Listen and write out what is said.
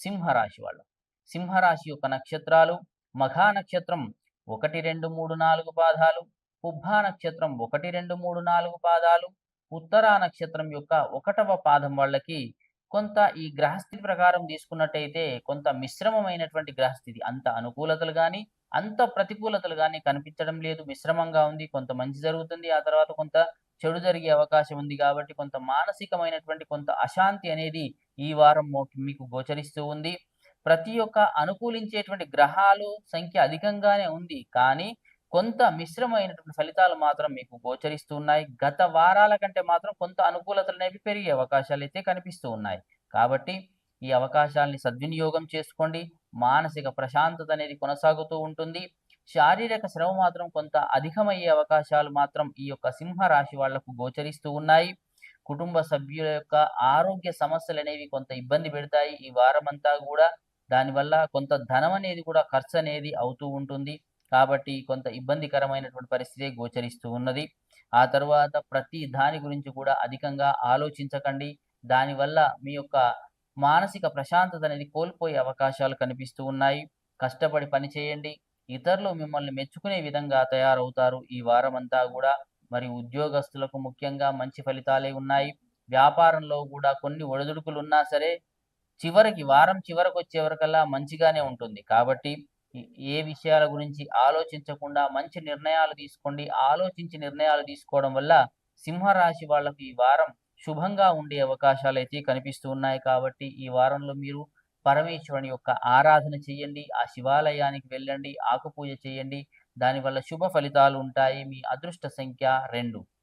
సింహరాశి వాళ్ళు. సింహరాశి యొక్క నక్షత్రాలు మఘా నక్షత్రం ఒకటి రెండు మూడు నాలుగు పాదాలు పుబ్బా నక్షత్రం ఒకటి రెండు మూడు నాలుగు పాదాలు ఉత్తరా నక్షత్రం యొక్క ఒకటవ పాదం వాళ్ళకి కొంత ఈ గ్రహస్థితి ప్రకారం తీసుకున్నట్టయితే కొంత మిశ్రమమైనటువంటి గ్రహస్థితి. అంత అనుకూలతలు కానీ అంత ప్రతికూలతలు కానీ కనిపించడం లేదు. మిశ్రమంగా ఉంది. కొంత మంచి జరుగుతుంది. ఆ తర్వాత కొంత చెడు జరిగే అవకాశం ఉంది కాబట్టి కొంత మానసికమైనటువంటి కొంత అశాంతి అనేది ఈ వారం మీకు గోచరిస్తూ ఉంది. ప్రతి ఒక్క అనుకూలించేటువంటి గ్రహాలు సంఖ్య అధికంగానే ఉంది కానీ కొంత మిశ్రమైనటువంటి ఫలితాలు మాత్రం మీకు గోచరిస్తూ ఉన్నాయి. గత వారాల కంటే మాత్రం కొంత అనుకూలతలు అనేవి పెరిగే అవకాశాలు అయితే కనిపిస్తూ ఉన్నాయి. కాబట్టి ఈ అవకాశాలని సద్వినియోగం చేసుకోండి. మానసిక ప్రశాంతత అనేది కొనసాగుతూ ఉంటుంది. శారీరక శ్రమ మాత్రం కొంత అధికమయ్యే అవకాశాలు మాత్రం ఈ యొక్క సింహ రాశి వాళ్ళకు గోచరిస్తూ ఉన్నాయి. కుటుంబ సభ్యుల యొక్క ఆరోగ్య సమస్యలు అనేవి కొంత ఇబ్బంది పెడతాయి ఈ వారమంతా కూడా. దానివల్ల కొంత ధనం అనేది కూడా ఖర్చు అనేది అవుతూ ఉంటుంది. కాబట్టి కొంత ఇబ్బందికరమైనటువంటి పరిస్థితి గోచరిస్తూ ఉన్నది. ఆ తర్వాత ప్రతి దాని గురించి కూడా అధికంగా ఆలోచించకండి. దానివల్ల మీ యొక్క మానసిక ప్రశాంతత అనేది కోల్పోయే అవకాశాలు కనిపిస్తూ ఉన్నాయి. కష్టపడి పని చేయండి. ఇతరులు మిమ్మల్ని మెచ్చుకునే విధంగా తయారవుతారు. ఈ వారం అంతా కూడా మరి ఉద్యోగస్తులకు ముఖ్యంగా మంచి ఫలితాలే ఉన్నాయి. వ్యాపారంలో కూడా కొన్ని ఒడిదుడుకులు ఉన్నా సరే చివరికి వారం చివరకు వచ్చే వరకల్లా మంచిగానే ఉంటుంది. కాబట్టి ఏ విషయాల గురించి ఆలోచించకుండా మంచి నిర్ణయాలు తీసుకోండి. ఆలోచించి నిర్ణయాలు తీసుకోవడం వల్ల సింహరాశి వాళ్ళకు ఈ వారం శుభంగా ఉండే అవకాశాలు అయితే కనిపిస్తూ ఉన్నాయి. కాబట్టి ఈ వారంలో మీరు పరమేశ్వరుని యొక్క ఆరాధన చేయండి ఆ శివాలయానికి వెళ్ళండి ఆకుపూజ చేయండి. దానివల్ల శుభ ఫలితాలు ఉంటాయి. మీ అదృష్ట సంఖ్య రెండు.